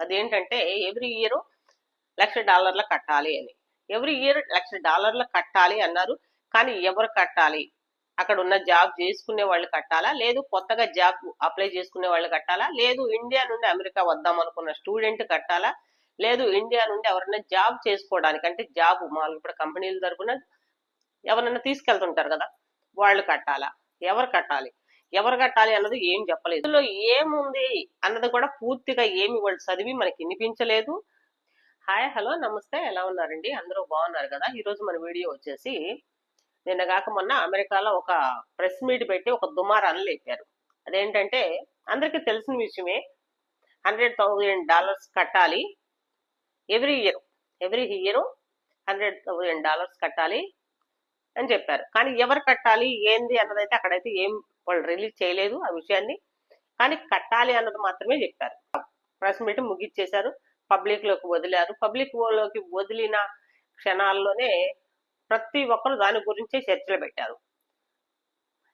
అదేంటంటే every year లక్ష డాలర్ల కట్టాలి అని. ఎవ్రీ ఇయర్ లక్ష డాలర్ల కట్టాలి అన్నారు. కానీ ఎవరు కట్టాలి? అక్కడ ఉన్న జాబ్ చేసుకునే వాళ్ళు కట్టాలా? లేదు కొత్తగా జాబ్ అప్లై చేసుకునే వాళ్ళు కట్టాలా? లేదు ఇండియా నుండి అమెరికా వద్దాం అనుకున్న స్టూడెంట్ కట్టాలా? లేదు ఇండియా నుండి ఎవరైనా జాబ్ చేసుకోవడానికి అంటే జాబ్ మామూలు ఇప్పుడు కంపెనీల తరపున ఎవరైనా తీసుకెళ్తుంటారు కదా వాళ్ళు కట్టాలా? ఎవరు కట్టాలి? ఎవరు కట్టాలి అన్నది ఏం చెప్పలేదు. ఇందులో ఏముంది అన్నది కూడా పూర్తిగా ఏమి వాళ్ళు చదివి మనకి వినిపించలేదు. హాయ్ హలో నమస్తే. ఎలా ఉన్నారండి? అందరూ బాగున్నారు కదా? ఈరోజు మన వీడియో వచ్చేసి నిన్న కాక మొన్న అమెరికాలో ఒక ప్రెస్ మీట్ పెట్టి ఒక దుమారాన్ని లేపారు. అదేంటంటే అందరికీ తెలిసిన విషయమే. హండ్రెడ్ థౌజండ్ డాలర్స్ కట్టాలి every year. Every year hundred thousand dollars కట్టాలి అని చెప్పారు. కానీ ఎవరు కట్టాలి? ఏంది? అన్నదైతే అక్కడైతే ఏం వాళ్ళు రిలీజ్ చేయలేదు ఆ విషయాన్ని. కానీ కట్టాలి అన్నది మాత్రమే చెప్పారు. ప్రెస్ మీట్ ముగిచ్చేశారు. పబ్లిక్లోకి వదిలారు. పబ్లిక్లోకి వదిలిన క్షణాల్లోనే ప్రతి ఒక్కరు దాని గురించే చర్చలు పెట్టారు.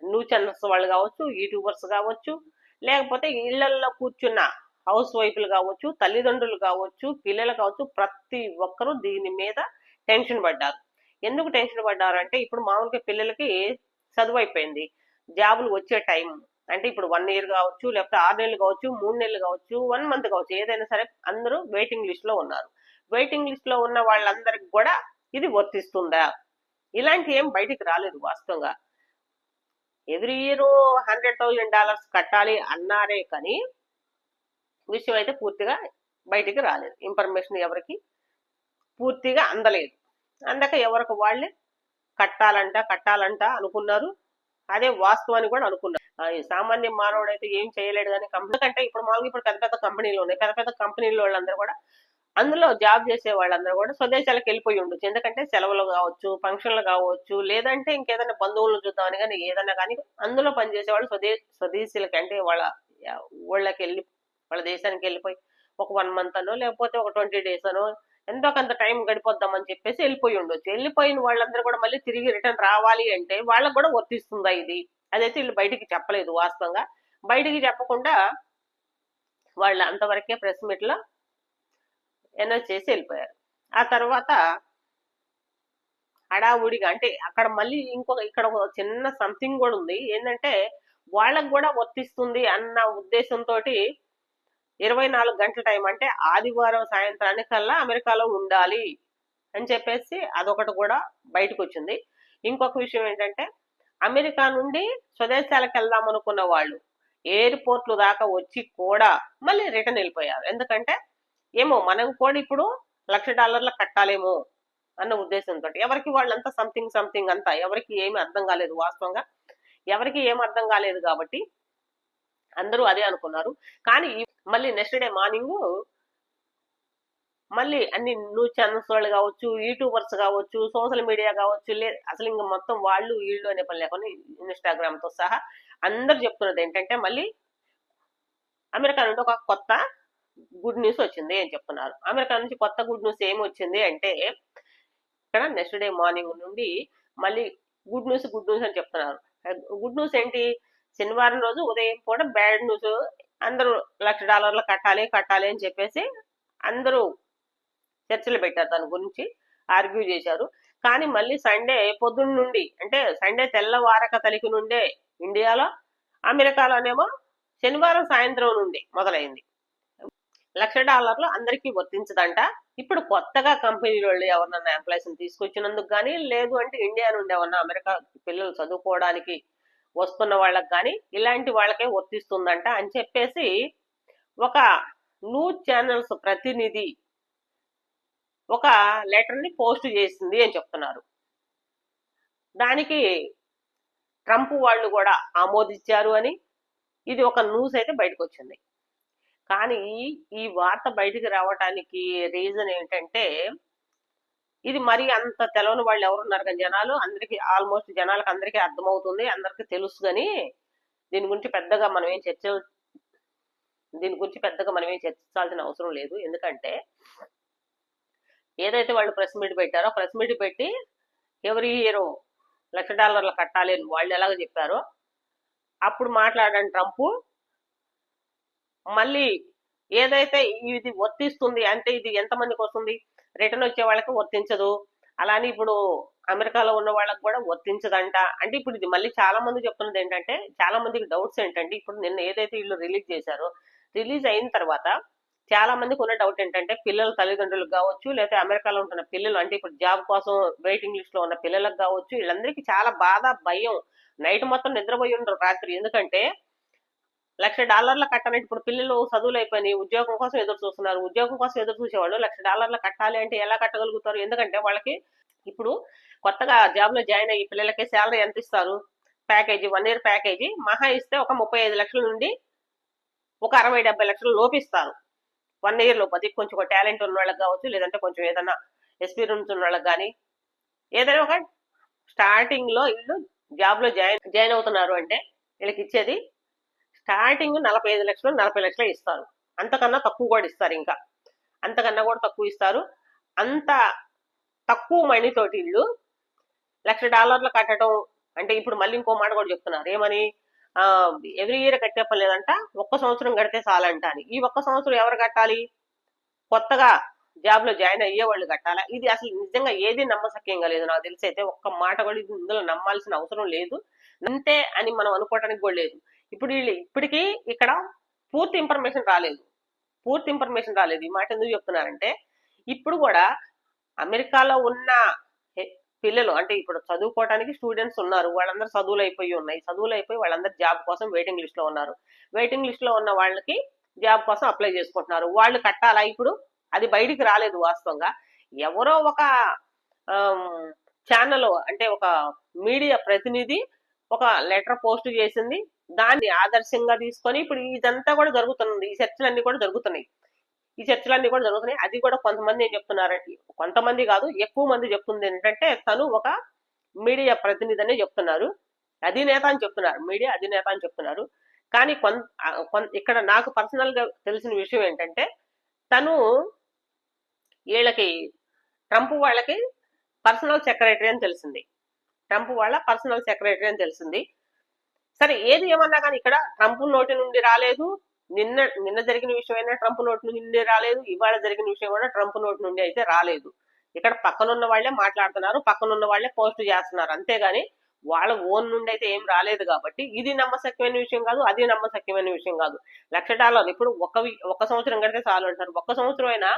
న్యూ ఛానల్స్ వాళ్ళు కావచ్చు యూట్యూబర్స్ కావచ్చు లేకపోతే ఇళ్ళలో కూర్చున్న హౌస్ వైఫ్లు కావచ్చు తల్లిదండ్రులు కావచ్చు పిల్లలు కావచ్చు ప్రతి ఒక్కరూ దీని మీద టెన్షన్ పడ్డారు. ఎందుకు టెన్షన్ పడ్డారు అంటే ఇప్పుడు మామూలుగా పిల్లలకి చదువు అయిపోయింది. జాబులు వచ్చే టైం అంటే ఇప్పుడు వన్ ఇయర్ కావచ్చు లేకపోతే ఆరు నెలలు కావచ్చు మూడు నెలలు కావచ్చు వన్ మంత్ కావచ్చు ఏదైనా సరే అందరూ వెయిటింగ్ లిస్ట్లో ఉన్నారు. వెయిటింగ్ లిస్ట్లో ఉన్న వాళ్ళందరికి కూడా ఇది వర్తిస్తుందా? ఇలాంటి ఏం బయటికి రాలేదు వాస్తవంగా. Every year hundred thousand dollars కట్టాలి అన్నారే కానీ విషయం అయితే పూర్తిగా బయటికి రాలేదు. ఇన్ఫర్మేషన్ ఎవరికి పూర్తిగా అందలేదు. అందక ఎవరికి వాళ్ళే కట్టాలంట కట్టాలంట అనుకున్నారు. అదే వాస్తవాన్ని కూడా అనుకున్నారు సామాన్య మానవుడు అయితే ఏం చేయలేడు కానీ కంపెనీ కంటే ఇప్పుడు మామూలుగా ఇప్పుడు పెద్ద పెద్ద కంపెనీలు ఉన్నాయి. పెద్ద పెద్ద కంపెనీలు వాళ్ళందరూ కూడా అందులో జాబ్ చేసే వాళ్ళందరూ కూడా స్వదేశాలకు వెళ్ళిపోయి ఉండొచ్చు. ఎందుకంటే సెలవులు కావచ్చు ఫంక్షన్లు కావచ్చు లేదంటే ఇంకేదైనా బంధువులను చూద్దామని కానీ ఏదైనా కానీ అందులో పనిచేసే వాళ్ళు స్వదే స్వదేశీలకి అంటే వాళ్ళ ఊళ్ళకి వెళ్ళి వాళ్ళ దేశానికి వెళ్ళిపోయి ఒక వన్ మంత్ అనో లేకపోతే ఒక ట్వంటీ డేస్ అనో ఎంతో కొంత టైం గడిపోద్దామని చెప్పేసి వెళ్ళిపోయి ఉండొచ్చు. వెళ్ళిపోయిన వాళ్ళందరూ కూడా మళ్ళీ తిరిగి రిటర్న్ రావాలి అంటే వాళ్ళకు కూడా వర్తిస్తుందా ఇది? అదైతే వీళ్ళు బయటికి చెప్పలేదు వాస్తవంగా. బయటికి చెప్పకుండా వాళ్ళు అంతవరకే ప్రెస్ మీట్లో అనౌన్స్ చేసి వెళ్ళిపోయారు. ఆ తర్వాత హడావుడిగా అంటే అక్కడ మళ్ళీ ఇంకొక ఇక్కడ ఒక చిన్న సంథింగ్ కూడా ఉంది. ఏంటంటే వాళ్ళకు కూడా వర్తిస్తుంది అన్న ఉద్దేశంతో ఇరవై నాలుగు గంటల టైం అంటే ఆదివారం సాయంత్రానికల్లా అమెరికాలో ఉండాలి అని చెప్పేసి అదొకటి కూడా బయటకు వచ్చింది ఇంకొక విషయం ఏంటంటే అమెరికా నుండి స్వదేశాలకు వెళ్దాం అనుకున్న వాళ్ళు ఎయిర్పోర్ట్లు దాకా వచ్చి కూడా మళ్ళీ రిటర్న్ వెళ్ళిపోయారు. ఎందుకంటే ఏమో మనం కూడా ఇప్పుడు లక్ష డాలర్లు కట్టాలేమో అన్న ఉద్దేశంతో ఎవరికి వాళ్ళంతా సంథింగ్ సంథింగ్ అంతా ఎవరికి ఏమి అర్థం కాలేదు వాస్తవంగా. ఎవరికి ఏం అర్థం కాలేదు కాబట్టి అందరూ అదే అనుకున్నారు. కానీ మళ్ళీ నెక్స్ట్ డే మార్నింగ్ మళ్ళీ అన్ని న్యూస్ ఛానల్స్ వాళ్ళు కావచ్చు యూట్యూబర్స్ కావచ్చు సోషల్ మీడియా కావచ్చు లే అసలు ఇంకా మొత్తం వాళ్ళు వీళ్ళు అనే పని లేకుండా ఇన్స్టాగ్రామ్తో సహా అందరు చెప్తున్నది ఏంటంటే మళ్ళీ అమెరికా నుండి ఒక కొత్త గుడ్ న్యూస్ వచ్చింది అని చెప్తున్నారు. అమెరికా నుంచి కొత్త గుడ్ న్యూస్ ఏమి వచ్చింది అంటే ఇక్కడ నెక్స్ట్ డే మార్నింగ్ నుండి మళ్ళీ గుడ్ న్యూస్ గుడ్ న్యూస్ అని చెప్తున్నారు. గుడ్ న్యూస్ ఏంటి? శనివారం రోజు ఉదయం పూట బ్యాడ్ న్యూస్. అందరూ లక్ష డాలర్లు కట్టాలి కట్టాలి అని చెప్పేసి అందరూ చర్చలు పెట్టారు దాని గురించి ఆర్గ్యూ చేశారు. కానీ మళ్ళీ సండే పొద్దున్న నుండి అంటే సండే తెల్లవారక తలికి నుండే ఇండియాలో అమెరికాలోనేమో శనివారం సాయంత్రం నుండి మొదలైంది. లక్ష డాలర్లు అందరికీ వర్తించదంట. ఇప్పుడు కొత్తగా కంపెనీ వాళ్ళు ఎవరినన్నా ఎంప్లాయీస్ని తీసుకొచ్చినందుకు కానీ లేదు అంటే ఇండియా నుండి ఎవరన్నా అమెరికా పిల్లలు చదువుకోవడానికి వస్తున్న వాళ్ళకి కానీ ఇలాంటి వాళ్ళకే వర్తిస్తుందంట అని చెప్పేసి ఒక న్యూస్ ఛానల్స్ ప్రతినిధి ఒక లెటర్ని పోస్ట్ చేసింది అని చెప్తున్నారు. దానికి ట్రంప్ వాళ్ళు కూడా ఆమోదించారు అని ఇది ఒక న్యూస్ అయితే బయటకు వచ్చింది. కానీ ఈ వార్త బయటికి రావటానికి రీజన్ ఏంటంటే ఇది మరి అంత తెలవని వాళ్ళు ఎవరున్నారు కానీ జనాలు అందరికి ఆల్మోస్ట్ జనాలకు అందరికీ అర్థమవుతుంది అందరికీ తెలుసు కానీ దీని గురించి పెద్దగా మనం ఏం చర్చ దీని గురించి పెద్దగా మనం ఏం చర్చించాల్సిన అవసరం లేదు. ఎందుకంటే ఏదైతే వాళ్ళు ప్రెస్ మీట్ పెట్టారో ప్రెస్ మీట్ పెట్టి ఎవరి హీరో లక్ష డాలర్లు కట్టాలి అని వాళ్ళు ఎలాగ చెప్పారో అప్పుడు మాట్లాడని ట్రంప్. మళ్ళీ ఏదైతే ఇది వర్తిస్తుంది అంటే ఇది ఎంతమందికి వస్తుంది? రిటర్న్ వచ్చే వాళ్ళకి వర్తించదు. అలానే ఇప్పుడు అమెరికాలో ఉన్న వాళ్ళకి కూడా వర్తించదంట. అంటే ఇప్పుడు ఇది మళ్ళీ చాలా మంది చెప్తున్నది ఏంటంటే చాలా మందికి డౌట్స్ ఏంటంటే ఇప్పుడు నిన్న ఏదైతే వీళ్ళు రిలీజ్ చేశారో రిలీజ్ అయిన తర్వాత చాలా మందికి ఉన్న డౌట్ ఏంటంటే పిల్లల తల్లిదండ్రులకు కావచ్చు లేకపోతే అమెరికాలో ఉంటున్న పిల్లలు అంటే ఇప్పుడు జాబ్ కోసం వెయిటింగ్ లిస్ట్లో ఉన్న పిల్లలకు కావచ్చు వీళ్ళందరికీ చాలా బాధ భయం. నైట్ మొత్తం నిద్రపోయి ఉండరు రాత్రి. ఎందుకంటే లక్ష డాలర్ల కట్టాలంటే ఇప్పుడు పిల్లలు చదువులు అయిపోయినాయి. ఉద్యోగం కోసం ఎదురు చూస్తున్నారు. ఉద్యోగం కోసం ఎదురు చూసేవాళ్ళు లక్ష డాలర్లు కట్టాలి అంటే ఎలా కట్టగలుగుతారు? ఎందుకంటే వాళ్ళకి ఇప్పుడు కొత్తగా జాబ్లో జాయిన్ అయ్యి పిల్లలకి శాలరీ ఎంత ఇస్తారు? ప్యాకేజీ వన్ ఇయర్ ప్యాకేజీ మహా ఇస్తే ఒక ముప్పై ఐదు లక్షల నుండి ఒక అరవై డెబ్బై లక్షలు లోపిస్తారు వన్ ఇయర్ లోపు. అది కొంచెం టాలెంట్ ఉన్న వాళ్ళకి కావచ్చు లేదంటే కొంచెం ఏదైనా ఎక్స్పీరియన్స్ ఉన్న వాళ్ళకి కానీ ఏదైనా ఒక స్టార్టింగ్లో వీళ్ళు జాబ్లో జాయిన్ జాయిన్ అవుతున్నారు అంటే వీళ్ళకి ఇచ్చేది స్టార్టింగ్ నలభై ఐదు లక్షలు నలభై లక్షలు ఇస్తారు. అంతకన్నా తక్కువ కూడా ఇస్తారు ఇంకా. అంతకన్నా కూడా తక్కువ ఇస్తారు. అంత తక్కువ మనీ తోటి లక్ష డాలర్లు కట్టడం అంటే ఇప్పుడు మళ్ళీ ఇంకో మాట కూడా చెప్తున్నారు. ఏమని? ఎవ్రీ ఇయర్ కట్టే పని లేదంట ఒక్క సంవత్సరం కడితే చాలంట అని. ఈ ఒక్క సంవత్సరం ఎవరు కట్టాలి? కొత్తగా జాబ్లో జాయిన్ అయ్యే వాళ్ళు కట్టాలా? ఇది అసలు నిజంగా ఏది నమ్మసక్యంగా లేదు. నాకు తెలిసి అయితే ఒక్క మాట కూడా ఇది ఇందులో నమ్మాల్సిన అవసరం లేదు. అంతే అని మనం అనుకోవడానికి కూడా లేదు. ఇప్పుడు వీళ్ళు ఇప్పటికీ ఇక్కడ పూర్తి ఇన్ఫర్మేషన్ రాలేదు. పూర్తి ఇన్ఫర్మేషన్ రాలేదు. ఈ మాట ఎందుకు చెప్తున్నారంటే ఇప్పుడు కూడా అమెరికాలో ఉన్న పిల్లలు అంటే ఇప్పుడు చదువుకోవడానికి స్టూడెంట్స్ ఉన్నారు. వాళ్ళందరూ చదువులు అయిపోయి ఉన్నాయి. చదువులు అయిపోయి వాళ్ళందరూ జాబ్ కోసం వెయిటింగ్ లిస్ట్లో ఉన్నారు. వెయిటింగ్ లిస్ట్లో ఉన్న వాళ్ళకి జాబ్ కోసం అప్లై చేసుకుంటున్నారు. వాళ్ళు కట్టాలా ఇప్పుడు? అది బయటికి రాలేదు వాస్తవంగా. ఎవరో ఒక ఛానల్ అంటే ఒక మీడియా ప్రతినిధి ఒక లెటర్ పోస్ట్ చేసింది. దాన్ని ఆదర్శంగా తీసుకొని ఇప్పుడు ఇదంతా కూడా జరుగుతుంది ఈ చర్చలన్నీ కూడా జరుగుతున్నాయి. ఈ చర్చలన్నీ కూడా జరుగుతున్నాయి. అది కూడా కొంతమంది ఏం చెప్తున్నారంటే కొంతమంది కాదు ఎక్కువ మంది చెప్తుంది ఏంటంటే తను ఒక మీడియా ప్రతినిధి అనే చెప్తున్నారు. అధినేత అని చెప్తున్నారు. మీడియా అధినేత అని చెప్తున్నారు. కానీ కొంత ఇక్కడ నాకు పర్సనల్గా తెలిసిన విషయం ఏంటంటే తను వీళ్ళకి ట్రంప్ వాళ్ళకి పర్సనల్ సెక్రటరీ అని తెలిసింది. ట్రంప్ వాళ్ళ పర్సనల్ సెక్రటరీ అని తెలిసింది. సరే ఏది ఏమన్నా కానీ ఇక్కడ ట్రంప్ నోటి నుండి రాలేదు. నిన్న నిన్న జరిగిన విషయం అయినా ట్రంప్ నోటి నుండి రాలేదు. ఇవాళ జరిగిన విషయం కూడా ట్రంప్ నోటి నుండి అయితే రాలేదు. ఇక్కడ పక్కనున్న వాళ్ళే మాట్లాడుతున్నారు పక్కనున్న వాళ్ళే పోస్ట్ చేస్తున్నారు. అంతేగాని వాళ్ళ ఓన్ నుండి అయితే ఏం రాలేదు కాబట్టి ఇది నమ్మశక్యమైన విషయం కాదు అది నమ్మశక్యమైన విషయం కాదు. లక్ష డాలర్లు ఇప్పుడు ఒక ఒక సంవత్సరం కడితే చాలు అంటారు. ఒక సంవత్సరం అయినా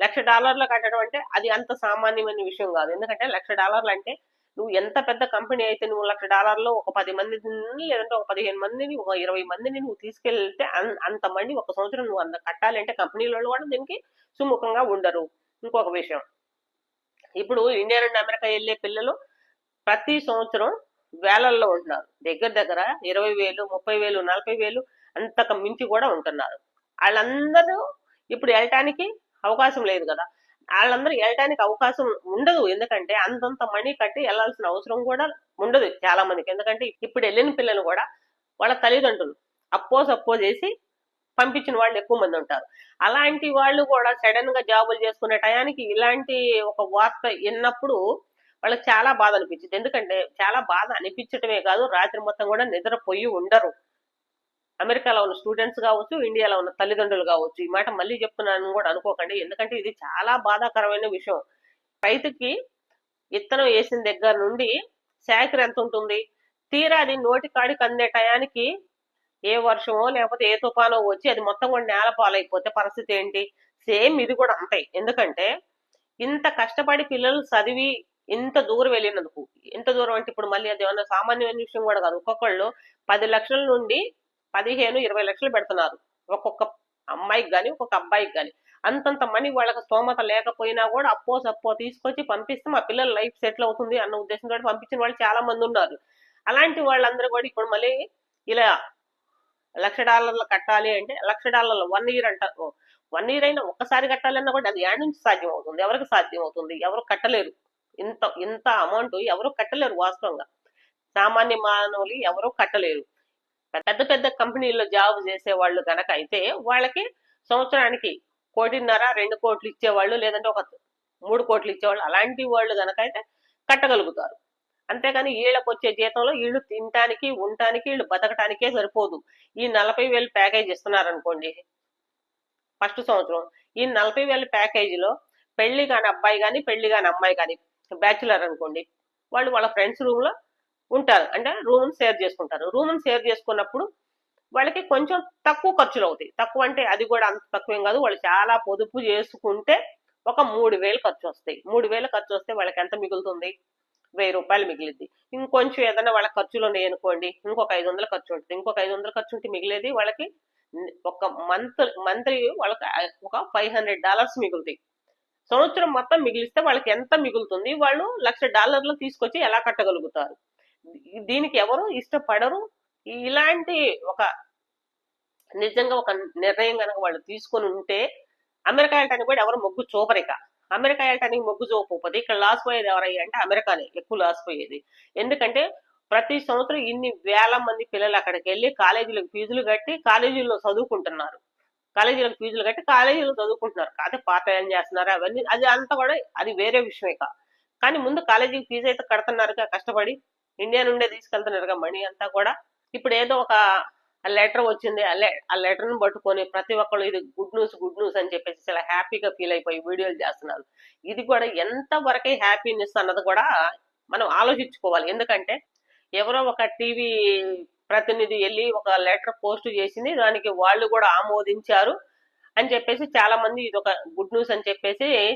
లక్ష డాలర్లు కట్టడం అంటే అది అంత సామాన్యమైన విషయం కాదు. ఎందుకంటే లక్ష డాలర్లు అంటే నువ్వు ఎంత పెద్ద కంపెనీ అయితే నువ్వు లక్ష డాలర్లో ఒక పది మందిని లేదంటే ఒక పదిహేను మందిని ఒక ఇరవై మందిని నువ్వు తీసుకెళ్తే అంత మంది ఒక సంవత్సరం నువ్వు అంత కట్టాలంటే కంపెనీలలో కూడా దీనికి సుముఖంగా ఉండరు. ఇంకొక విషయం. ఇప్పుడు ఇండియా నుండి అమెరికా వెళ్ళే పిల్లలు ప్రతి సంవత్సరం వేలల్లో ఉంటున్నారు. దగ్గర దగ్గర ఇరవై వేలు ముప్పై వేలు నలభై వేలు అంతకు మించి కూడా ఉంటున్నారు. వాళ్ళందరూ ఇప్పుడు వెళ్ళటానికి అవకాశం లేదు కదా. వాళ్ళందరూ వెళ్ళటానికి అవకాశం ఉండదు. ఎందుకంటే అంతంత మనీ కట్టి వెళ్ళాల్సిన అవసరం కూడా ఉండదు చాలా మందికి. ఎందుకంటే ఇప్పుడు వెళ్ళిన పిల్లలు కూడా వాళ్ళ తల్లిదండ్రులు అప్పో సప్పో చేసి పంపించిన వాళ్ళు ఎక్కువ మంది ఉంటారు. అలాంటి వాళ్ళు కూడా సడన్గా జాబులు చేసుకునే టయానికి ఇలాంటి ఒక వార్త విన్నప్పుడు వాళ్ళకి చాలా బాధ అనిపించింది. ఎందుకంటే చాలా బాధ అనిపించటమే కాదు రాత్రి మొత్తం కూడా నిద్రపోయి ఉండరు. అమెరికాలో ఉన్న స్టూడెంట్స్ కావచ్చు ఇండియాలో ఉన్న తల్లిదండ్రులు కావచ్చు ఈ మాట మళ్ళీ చెప్తున్నాను కూడా అనుకోకండి. ఎందుకంటే ఇది చాలా బాధాకరమైన విషయం. రైతుకి విత్తనం వేసిన దగ్గర నుండి శాఖర్ ఎంత ఉంటుంది? తీరా అది నోటి కాడికి అందే టయానికి ఏ వర్షమో లేకపోతే ఏ తుఫానో వచ్చి అది మొత్తం కూడా నేల పాలైపోతే పరిస్థితి ఏంటి? సేమ్ ఇది కూడా అంతే. ఎందుకంటే ఇంత కష్టపడి పిల్లలు చదివి ఇంత దూరం వెళ్ళినందుకు. ఇంత దూరం అంటే ఇప్పుడు మళ్ళీ అది ఏమన్నా సామాన్యమైన విషయం కూడా కాదు. ఒక్కొక్కళ్ళు పది లక్షల నుండి పదిహేను ఇరవై లక్షలు పెడుతున్నారు. ఒక్కొక్క అమ్మాయికి కానీ ఒక్కొక్క అబ్బాయికి కానీ అంతంత మనీ వాళ్ళకి స్తోమత లేకపోయినా కూడా అప్పో సప్పో తీసుకొచ్చి పంపిస్తే మా పిల్లల లైఫ్ సెటిల్ అవుతుంది అన్న ఉద్దేశంతో పంపించిన వాళ్ళు చాలా మంది ఉన్నారు. అలాంటి వాళ్ళందరూ కూడా ఇప్పుడు మళ్ళీ ఇలా లక్ష డాలర్లు కట్టాలి అంటే లక్ష డాలర్లు వన్ ఇయర్ అంటారు వన్ ఇయర్ అయినా ఒక్కసారి కట్టాలన్నా కూడా అది యాడ్ నుంచి సాధ్యం అవుతుంది ఎవరికి సాధ్యం అవుతుంది ఎవరు కట్టలేరు. ఇంత ఇంత అమౌంట్ ఎవరు కట్టలేరు వాస్తవంగా. సామాన్య మానవులు ఎవరు కట్టలేరు. పెద్ద పెద్ద కంపెనీల్లో జాబ్ చేసే వాళ్ళు గనక అయితే వాళ్ళకి సంవత్సరానికి కోటిన్నర రెండు కోట్లు ఇచ్చేవాళ్ళు లేదంటే ఒక మూడు కోట్లు ఇచ్చేవాళ్ళు అలాంటి వాళ్ళు గనక అయితే కట్టగలుగుతారు. అంతేగాని వీళ్ళకి వచ్చే జీతంలో వీళ్ళు తినటానికి ఉండటానికి వీళ్ళు బతకటానికే సరిపోదు. ఈ నలభై వేలు ప్యాకేజ్ ఇస్తున్నారు అనుకోండి ఫస్ట్ సంవత్సరం ఈ నలభై వేల ప్యాకేజీలో పెళ్ళి కాని అబ్బాయి కానీ పెళ్ళి కాని అమ్మాయి కానీ బ్యాచులర్ అనుకోండి వాళ్ళు వాళ్ళ ఫ్రెండ్స్ రూమ్లో ఉంటారు. అంటే రూమ్ షేర్ చేసుకుంటారు. రూమ్ షేర్ చేసుకున్నప్పుడు వాళ్ళకి కొంచెం తక్కువ ఖర్చులు అవుతాయి. తక్కువ అంటే అది కూడా అంత తక్కువేం కాదు. వాళ్ళు చాలా పొదుపు చేసుకుంటే ఒక మూడు వేలు ఖర్చు వస్తాయి. మూడు వేలు ఖర్చు వస్తే వాళ్ళకి ఎంత మిగులుతుంది? వెయ్యి రూపాయలు మిగిలిద్ది. ఇంకొంచెం ఏదైనా వాళ్ళ ఖర్చులు ఉన్నాయి అనుకోండి. ఇంకొక ఐదు వందలు ఖర్చు ఉంటుంది. ఇంకొక ఐదు వందలు ఖర్చు ఉంటే మిగిలేది వాళ్ళకి ఒక మంత్ మంత్లీ వాళ్ళకి ఒక ఫైవ్ హండ్రెడ్ డాలర్స్ మిగులుతాయి. సంవత్సరం మొత్తం మిగిలిస్తే వాళ్ళకి ఎంత మిగులుతుంది? వాళ్ళు లక్ష డాలర్లు తీసుకొచ్చి ఎలా కట్టగలుగుతారు? దీనికి ఎవరు ఇష్టపడరు. ఇలాంటి ఒక నిజంగా ఒక నిర్ణయం కనుక వాళ్ళు తీసుకొని ఉంటే అమెరికా వెళ్ళటానికి కూడా ఎవరు మొగ్గు చూపరిక అమెరికా వెళ్ళటానికి మొగ్గు చూపకపోతే ఇక్కడ లాస్ పోయేది ఎవరయ్యి అంటే అమెరికానే ఎక్కువ లాస్ పోయేది. ఎందుకంటే ప్రతి సంవత్సరం ఇన్ని వేల మంది పిల్లలు అక్కడికి వెళ్ళి కాలేజీలకు ఫీజులు కట్టి కాలేజీల్లో చదువుకుంటున్నారు. కాలేజీలకు ఫీజులు కట్టి కాలేజీలో చదువుకుంటున్నారు. కాకపోతే పాత ఏం చేస్తున్నారు అవన్నీ అది అంతా కూడా అది వేరే విషయమే కానీ ముందు కాలేజీకి ఫీజు అయితే కడుతున్నారుగా కష్టపడి. ఇండియా నుండే తీసుకెళ్తున్నారు మనీ అంతా కూడా. ఇప్పుడు ఏదో ఒక లెటర్ వచ్చింది ఆ లె- ఆ లెటర్ పట్టుకొని ప్రతి ఒక్కళ్ళు ఇది గుడ్ న్యూస్ గుడ్ న్యూస్ అని చెప్పేసి చాలా హ్యాపీగా ఫీల్ అయిపోయి వీడియోలు చేస్తున్నారు. ఇది కూడా ఎంత వరకే హ్యాపీనెస్ అన్నది కూడా మనం ఆలోచించుకోవాలి. ఎందుకంటే ఎవరో ఒక టీవీ ప్రతినిధి వెళ్ళి ఒక లెటర్ పోస్ట్ చేసింది దానికి వాళ్ళు కూడా ఆమోదించారు అని చెప్పేసి చాలా మంది ఇది ఒక గుడ్ న్యూస్ అని చెప్పేసి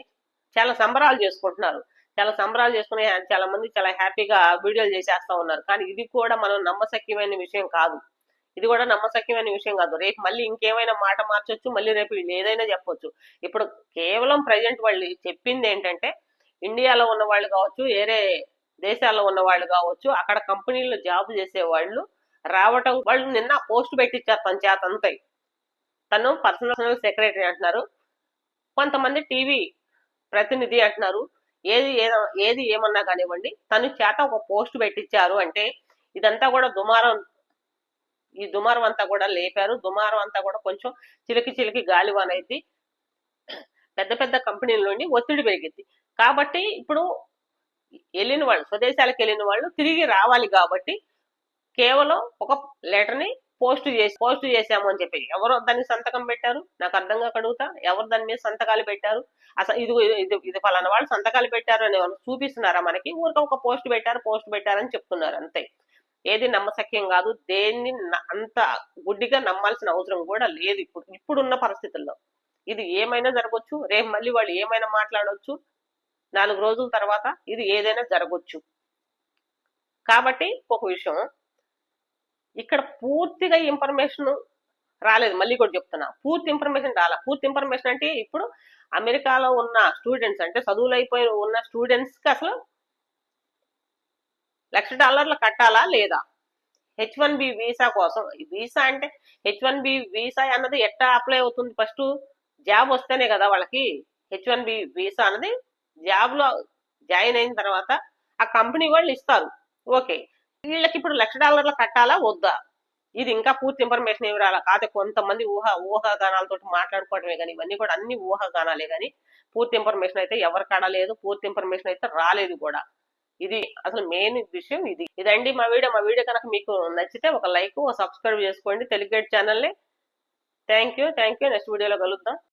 చాలా సంబరాలు చేసుకుంటున్నారు. చాలా సంబరాలు చేసుకుని చాలా మంది చాలా హ్యాపీగా వీడియోలు చేసేస్తా ఉన్నారు. కానీ ఇది కూడా మనం నమ్మశక్యమైన విషయం కాదు. ఇది కూడా నమ్మశక్యమైన విషయం కాదు. రేపు మళ్ళీ ఇంకేమైనా మాట మార్చొచ్చు మళ్ళీ రేపు వీళ్ళు ఏదైనా చెప్పొచ్చు. ఇప్పుడు కేవలం ప్రజెంట్ వాళ్ళు చెప్పింది ఏంటంటే ఇండియాలో ఉన్న వాళ్ళు కావచ్చు వేరే దేశాల్లో ఉన్న వాళ్ళు కావచ్చు అక్కడ కంపెనీలో జాబ్ చేసే వాళ్ళు రావటం వాళ్ళు నిన్న పోస్ట్ పెట్టించారు తన చేత అంతే. తను పర్సనల్ సెక్రటరీ అంటున్నారు. కొంతమంది టీవీ ప్రతినిధి అంటున్నారు. ఏది ఏదో ఏది ఏమన్నా కానివ్వండి తను చేత ఒక పోస్ట్ పెట్టించారు అంటే ఇదంతా కూడా దుమారం ఈ దుమారం అంతా కూడా లేపారు. దుమారం అంతా కూడా కొంచెం చిలికి చిలికి గాలివాన్ అయింది పెద్ద పెద్ద కంపెనీల నుండి ఒత్తిడి పెరిగింది. కాబట్టి ఇప్పుడు వెళ్ళిన వాళ్ళు స్వదేశాలకు వెళ్ళిన వాళ్ళు తిరిగి రావాలి కాబట్టి కేవలం ఒక లెటర్ని పోస్ట్ చేసి పోస్ట్ చేశాము అని చెప్పి ఎవరు దాన్ని సంతకం పెట్టారు? నాకు అర్థం కడుగుతా ఎవరు దాని మీద సంతకాలు పెట్టారు? అసలు ఇది ఇది ఇది ఫలానా వాళ్ళు సంతకాలు పెట్టారు అని చూపిస్తున్నారా మనకి? ఊరికే ఒక పోస్ట్ పెట్టారు పోస్ట్ పెట్టారని చెప్తున్నారు అంతే. ఏది నమ్మసక్యం కాదు దేన్ని అంత గుడ్డిగా నమ్మాల్సిన అవసరం కూడా లేదు ఇప్పుడు ఇప్పుడున్న పరిస్థితుల్లో. ఇది ఏమైనా జరగవచ్చు రేపు మళ్ళీ వాళ్ళు ఏమైనా మాట్లాడవచ్చు నాలుగు రోజుల తర్వాత ఇది ఏదైనా జరగవచ్చు కాబట్టి ఒక విషయం ఇక్కడ పూర్తిగా ఇన్ఫర్మేషన్ రాలేదు. మళ్ళీ కూడా చెప్తున్నా. పూర్తి ఇన్ఫర్మేషన్ రాలా. పూర్తి ఇన్ఫర్మేషన్ అంటే ఇప్పుడు అమెరికాలో ఉన్న స్టూడెంట్స్ అంటే చదువులు అయిపోయి ఉన్న స్టూడెంట్స్కి అసలు లక్ష డాలర్లు కట్టాలా లేదా? హెచ్ వన్ బి వీసా కోసం. వీసా అంటే హెచ్ వన్ బి వీసా అన్నది ఎట్టా అప్లై అవుతుంది? ఫస్ట్ జాబ్ వస్తేనే కదా వాళ్ళకి హెచ్ వన్ బి వీసా అన్నది జాబ్లో జాయిన్ అయిన తర్వాత ఆ కంపెనీ వాళ్ళు ఇస్తారు. ఓకే వీళ్ళకి ఇప్పుడు లక్ష డాలర్లు కట్టాలా? వద్దా? ఇది ఇంకా పూర్తి ఇన్ఫర్మేషన్ ఏమి రాలా? కాకపోతే కొంతమంది ఊహ ఊహాగానాలతో మాట్లాడుకోవడమే కానీ ఇవన్నీ కూడా అన్ని ఊహాగానాలే కానీ పూర్తి ఇన్ఫర్మేషన్ అయితే ఎవరి కడలేదు పూర్తి ఇన్ఫర్మేషన్ అయితే రాలేదు కూడా. ఇది అసలు మెయిన్ విషయం ఇది. ఇదండి మా వీడియో. మా వీడియో కనుక మీకు నచ్చితే ఒక లైక్ సబ్స్క్రైబ్ చేసుకోండి. తెలుగు ఛానల్ని thank you thank you next వీడియోలో కలుద్దాం.